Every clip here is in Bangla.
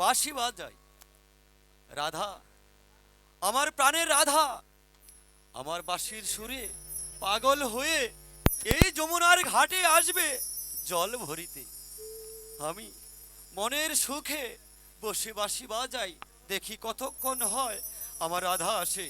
বাঁশি বাজাই রাধা, আমার প্রাণের রাধা, আমার বাঁশির সুরে পাগল হয়ে এই যমুনার ঘাটে আসবে জল ভরিতে। আমি মনের সুখে বসে বাঁশি বাজাই, দেখি কতক্ষণ হয় আমার রাধা আসে।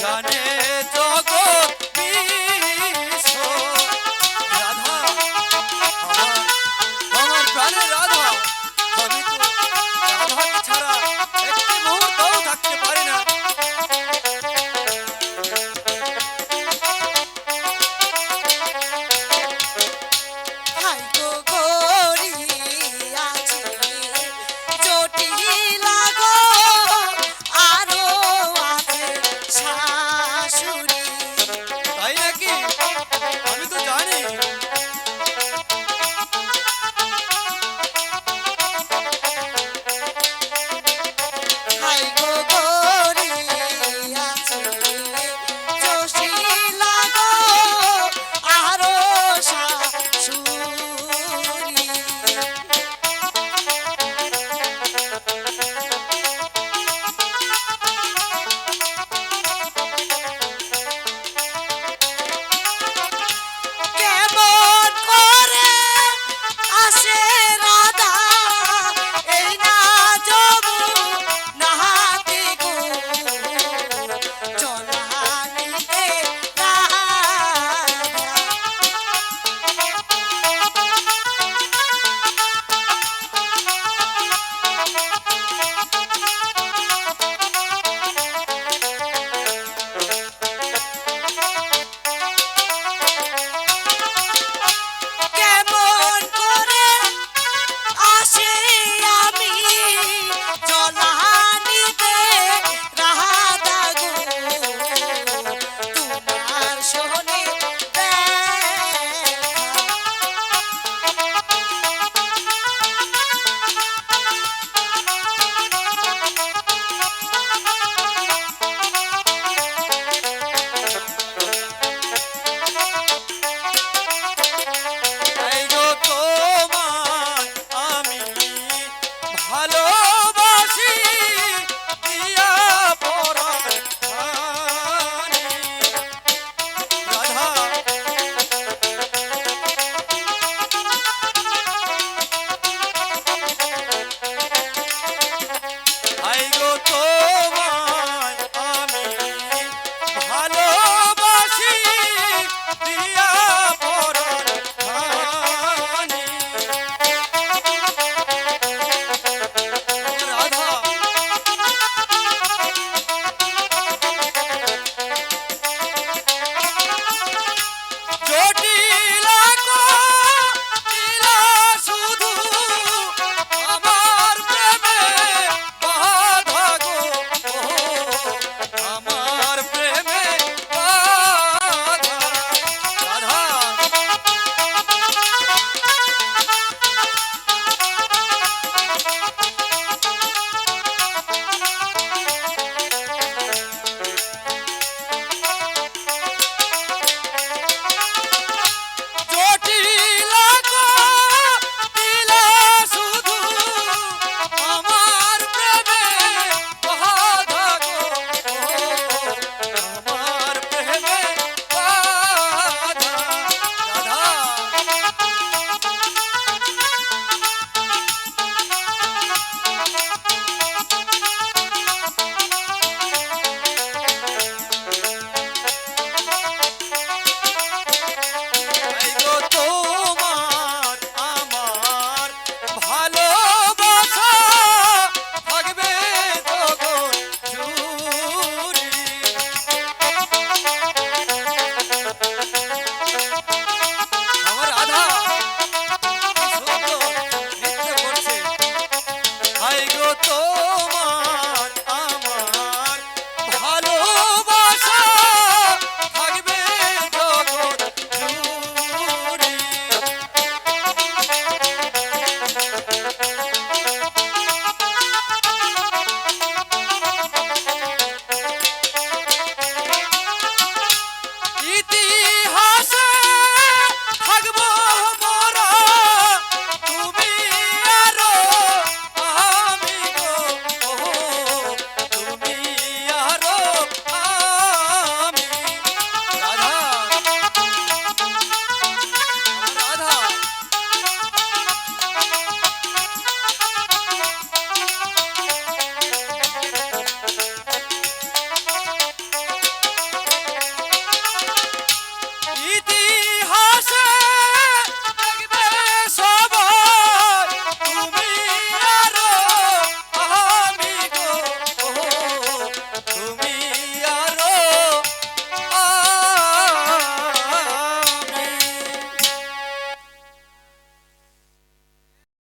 Janet.